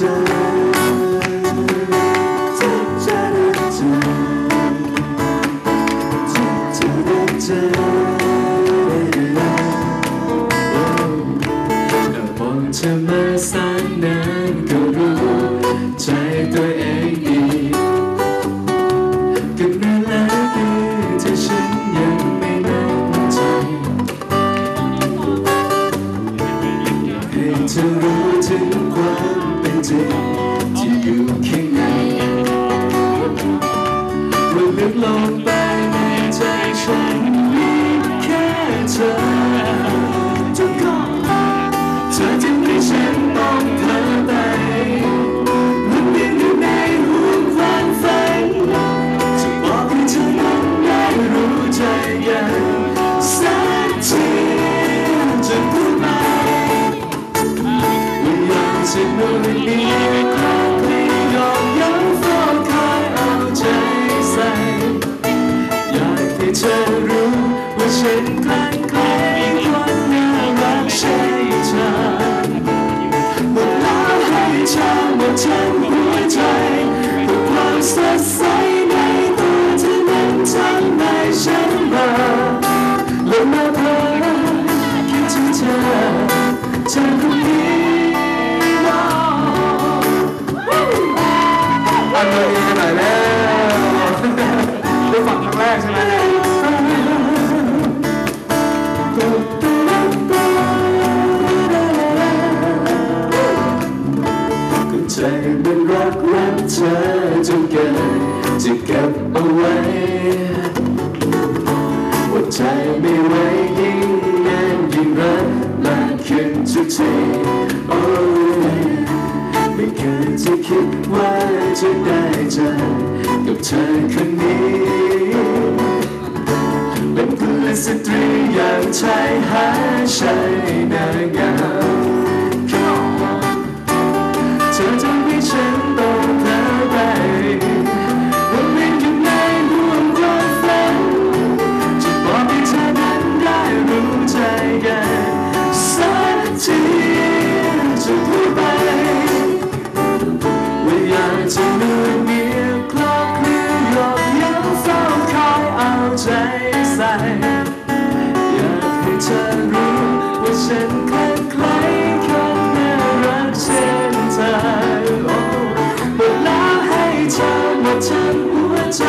ธอมาสานานก็รู้ใจตัวเองดีกับเวลาดีที่ฉันยังไม่น่ใจให้เธอรู้ถึงความ จะที่อยู่ข้างในว่ลึกลงไปในใจฉันมีแค่เธอ ว่า ใจมันรักรักเธอจนเกินจะเก็บเอาไว้ว่าใจไม่ไหวยิ่งนานยิ่งรักมากขึ้นทุกทีโอ้ยไม่เคยจะคิดว่าจะได้เจอกับเธอคนนี้เป็นกุลสตรีอย่างชายหาชายน อรู้ว่าฉันคลั่งไคล้คนน่ารักเช่นเธอโอ้หมดแล้วให้เธอหมดทั้งหัวใจ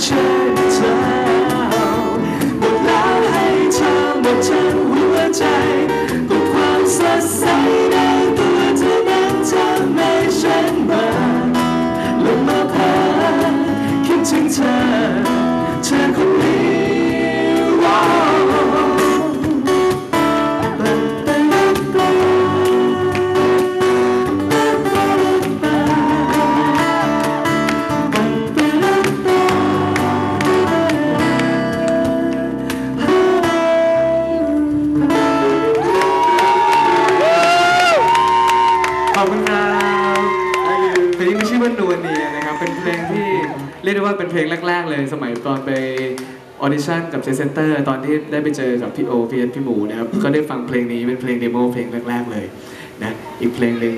รั เรียกได้ว่าเป็นเพลงแรก ๆ เลยสมัยตอนไปออดิชั่นกับเจเซนเตอร์ตอนที่ได้ไปเจอกับพี่โอพี่เอ็นพี่หมูนะครับก็ได้ฟังเพลงนี้เป็นเพลงเดโมเพลงแรกๆเลยนะอีกเพลงหนึ่ง